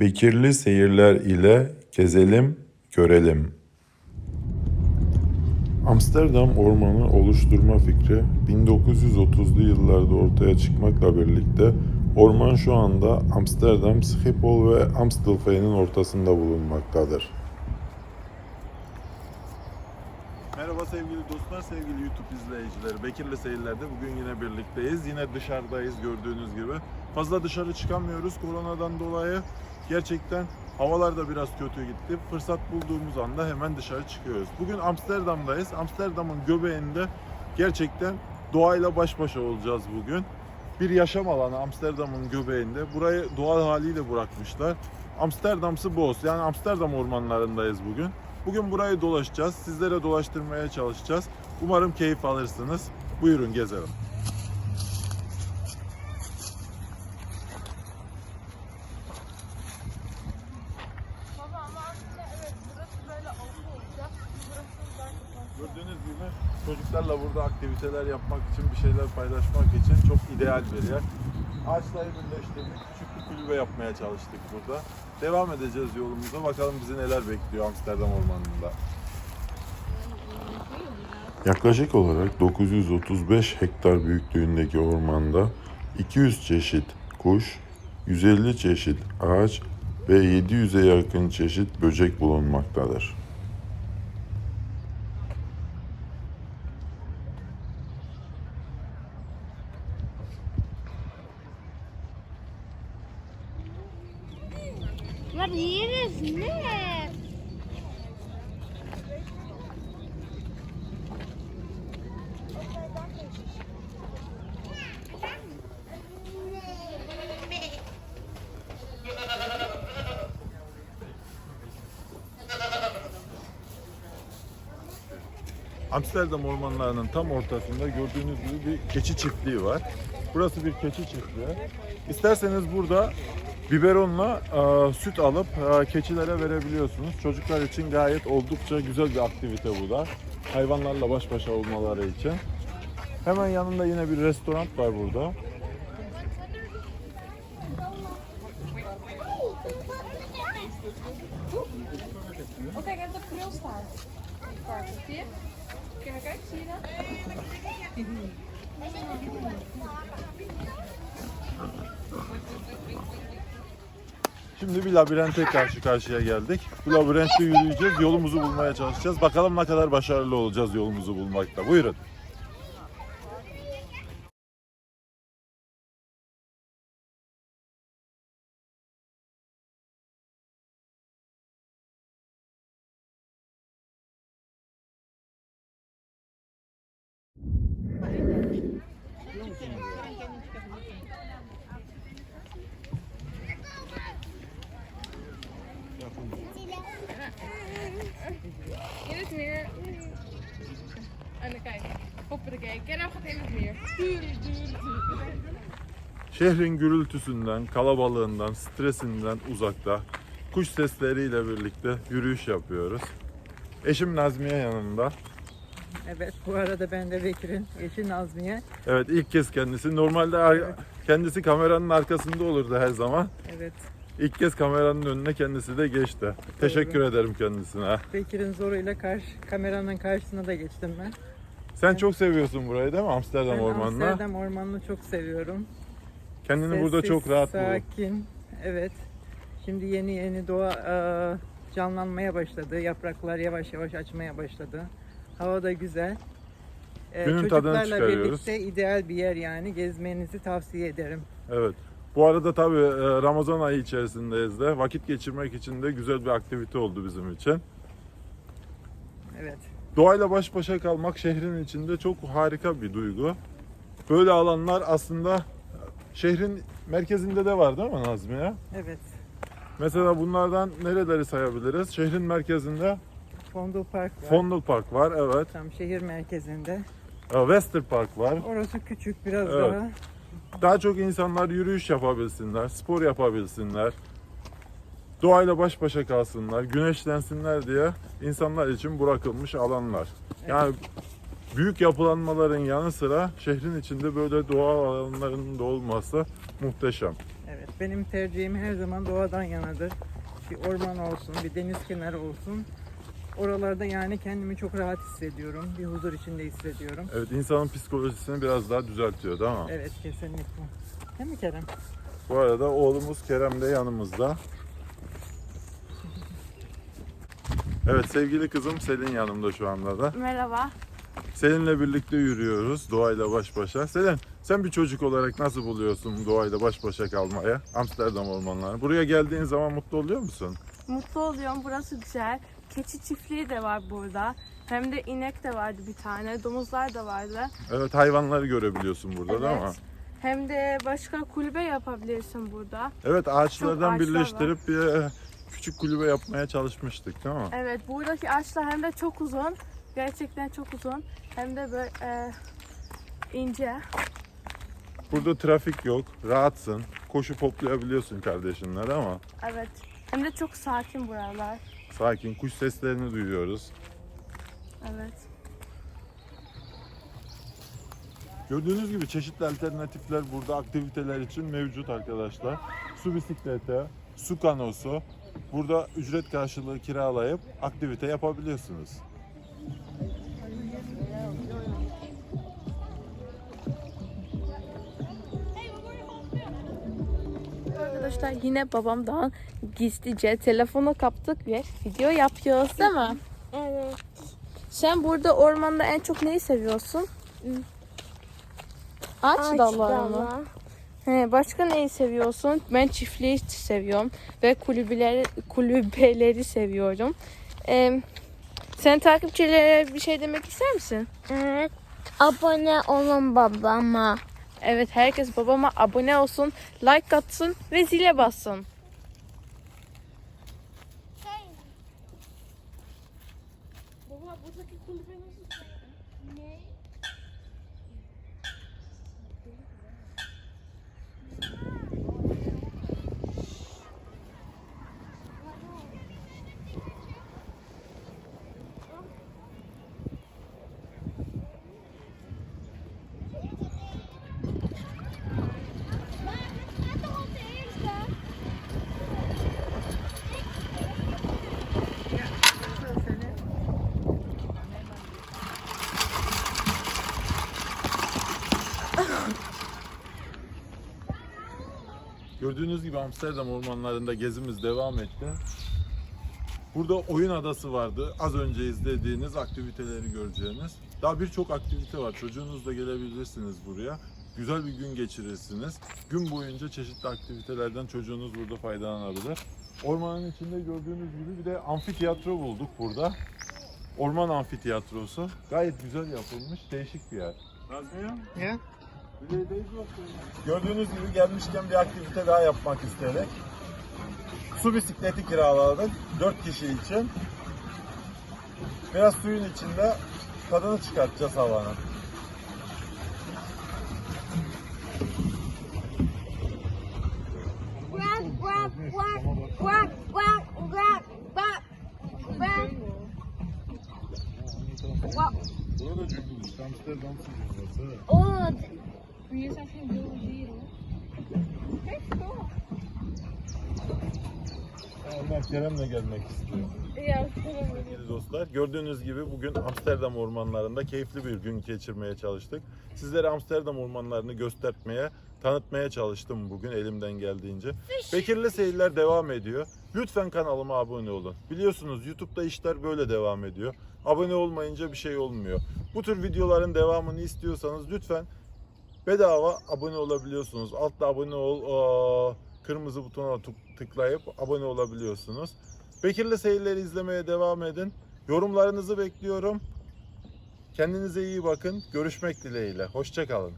Bekirli seyirler ile gezelim, görelim. Amsterdam ormanı oluşturma fikri 1930'lu yıllarda ortaya çıkmakla birlikte orman şu anda Amsterdam, Schiphol ve Amstelveen'in ortasında bulunmaktadır. Merhaba sevgili dostlar, sevgili YouTube izleyicileri. Bekirli Seyirler'de bugün yine birlikteyiz. Yine dışarıdayız gördüğünüz gibi. Fazla dışarı çıkamıyoruz koronadan dolayı. Gerçekten havalar da biraz kötü gitti. Fırsat bulduğumuz anda hemen dışarı çıkıyoruz. Bugün Amsterdam'dayız. Amsterdam'ın göbeğinde gerçekten doğayla baş başa olacağız bugün. Bir yaşam alanı Amsterdam'ın göbeğinde. Burayı doğal haliyle bırakmışlar. Amsterdam'sı Boz yani Amsterdam ormanlarındayız bugün. Bugün burayı dolaşacağız. Sizlere dolaştırmaya çalışacağız. Umarım keyif alırsınız. Buyurun gezelim. Baba ama aslında evet burası böyle avlu olacak. Burası gerçekten Gördüğünüz gibi çocuklarla aktiviteler yapmak için, bir şeyler paylaşmak için çok ideal bir yer. Ağaçları birleştirdik, küçük bir kulübe yapmaya çalıştık burada. Devam edeceğiz yolumuza. Bakalım bizi neler bekliyor Amsterdam ormanında. Yaklaşık olarak 935 hektar büyüklüğündeki ormanda 200 çeşit kuş, 150 çeşit ağaç ve 700'e yakın çeşit böcek bulunmaktadır. Amsterdam ormanlarının tam ortasında gördüğünüz gibi bir keçi çiftliği var. Burası bir keçi çiftliği. İsterseniz burada biberonla e, süt alıp e, keçilere verebiliyorsunuz. Çocuklar için gayet oldukça güzel bir aktivite bu da. Hayvanlarla baş başa olmaları için. Hemen yanında yine bir restoran var burada. Kijk, hij heeft op grill staan. Şimdi bir labirente karşı karşıya geldik. Bu labirentte yürüyeceğiz, yolumuzu bulmaya çalışacağız. Bakalım ne kadar başarılı olacağız yolumuzu bulmakta. Buyurun. Şehrin gürültüsünden, kalabalığından, stresinden uzakta kuş sesleriyle birlikte yürüyüş yapıyoruz. Eşim Nazmiye yanında. Evet, bu arada ben de Bekir'in eşi Nazmiye. Evet ilk kez kendisi. Normalde ar- kendisi kameranın arkasında olurdu her zaman. Evet, İlk kez kameranın önüne kendisi de geçti. Teşekkür ederim kendisine. Bekir'in zoruyla karşı, kameranın karşısına da geçtim ben. Sen çok seviyorsun burayı değil mi Amsterdam Ben ormanını? Amsterdam ormanını çok seviyorum. Kendini burada Sessiz, çok rahat bul. sakin. Evet. Şimdi yeni yeni doğa canlanmaya başladı. Yapraklar yavaş yavaş açmaya başladı. Hava da güzel. E, Günün tadını çocuklarla çıkarıyoruz. birlikte ideal bir yer yani. Gezmenizi tavsiye ederim. Evet. Bu arada tabii e, Ramazan ayı içerisindeyiz de vakit geçirmek için de güzel bir aktivite oldu bizim için. Evet. Doğayla baş başa kalmak şehrin içinde çok harika bir duygu. Böyle alanlar aslında şehrin merkezinde de var değil mi Nazmiye? Evet. Mesela bunlardan nereleri sayabiliriz? Şehrin merkezinde Fondul Park var. Fondul Park var, evet. Tam şehir merkezinde. E, Wester Park var. Orası küçük biraz Evet. daha. Daha çok insanlar yürüyüş yapabilsinler, spor yapabilsinler. Doğayla baş başa kalsınlar, güneşlensinler diye insanlar için bırakılmış alanlar. Yani büyük yapılanmaların yanı sıra şehrin içinde böyle doğa alanlarının da olması muhteşem. Evet. benim tercihim her zaman doğadan yanadır. Bir orman olsun, bir deniz kenarı olsun. Oralarda yani kendimi çok rahat hissediyorum. Bir huzur içinde hissediyorum. Evet insanın psikolojisini biraz daha düzeltiyor değil mi? Evet kesinlikle. Değil mi Kerem? Bu arada oğlumuz Kerem de yanımızda. Evet sevgili kızım Selin yanımda şu anda da. Merhaba. Selin'le birlikte yürüyoruz doğayla baş başa. Selin sen bir çocuk olarak nasıl buluyorsun doğayla baş başa kalmaya? Amsterdam ormanları. Buraya geldiğin zaman mutlu oluyor musun? Mutlu oluyorum. Burası güzel. Keçi çiftliği de var burada. Hem de inek de vardı bir tane. Domuzlar da vardı. Evet hayvanları görebiliyorsun burada değil mi? Evet. Hem de başka kulübe yapabilirsin burada. Evet ağaçlardan ağaçlar birleştirip bir e, küçük kulübe yapmaya çalışmıştık değil mi? Evet buradaki ağaçlar hem de çok uzun. Gerçekten çok uzun. Hem de böyle e, ince. Burada trafik yok, rahatsın. Koşup hoplayabiliyorsun kardeşinler ama Evet. Hem de çok sakin buralar. Sakin kuş seslerini duyuyoruz. Evet. Gördüğünüz gibi çeşitli alternatifler burada aktiviteler için mevcut arkadaşlar. Su bisikleti, su kanosu. Burada ücret karşılığı kiralayıp aktivite yapabiliyorsunuz. Arkadaşlar yine babamdan gizlice telefonu kaptık ve video yapıyoruz değil mi? Evet. Sen burada ormanda en çok neyi seviyorsun? Ağaç, Ağaç dallarını. He, başka neyi seviyorsun? Ben çiftliği seviyorum ve kulübeleri, kulübeleri seviyorum. Ee, sen takipçilere bir şey demek ister misin? Evet. Abone olun babama. Evet herkes babama abone olsun, like atsın ve zile bassın. Gördüğünüz gibi Amsterdam ormanlarında gezimiz devam etti. Burada oyun adası vardı. Az önce izlediğiniz aktiviteleri göreceğiniz. Daha birçok aktivite var. Çocuğunuzla gelebilirsiniz buraya. Güzel bir gün geçirirsiniz. Gün boyunca çeşitli aktivitelerden çocuğunuz burada faydalanabilir. Ormanın içinde gördüğünüz gibi bir de amfiteyatro bulduk burada. Orman amfiteyatrosu. Gayet güzel yapılmış, değişik bir yer. Nazmiye? Ya. Gördüğünüz gibi gelmişken bir aktivite daha yapmak istedik. Su bisikleti kiraladık 4 kişi için. Biraz suyun içinde tadını çıkartacağız havanın. Burada cümbül, Amsterdam sıcaklığı. Oh, Zijn geen wilde dieren. Kijk, toch? Onlar Kerem'le gelmek istiyor. Ja, Sevgili dostlar, gördüğünüz gibi bugün Amsterdam ormanlarında keyifli bir gün geçirmeye çalıştık. Sizlere Amsterdam ormanlarını göstermeye, tanıtmaya çalıştım bugün elimden geldiğince. Bekirli seyirler devam ediyor. Lütfen kanalıma abone olun. Biliyorsunuz YouTube'da işler böyle devam ediyor. Abone olmayınca bir şey olmuyor. Bu tür videoların devamını istiyorsanız lütfen bedava abone olabiliyorsunuz. Altta abone ol, kırmızı butona tık- tıklayıp abone olabiliyorsunuz. Bekirli seyirleri izlemeye devam edin. Yorumlarınızı bekliyorum. Kendinize iyi bakın. Görüşmek dileğiyle. Hoşçakalın.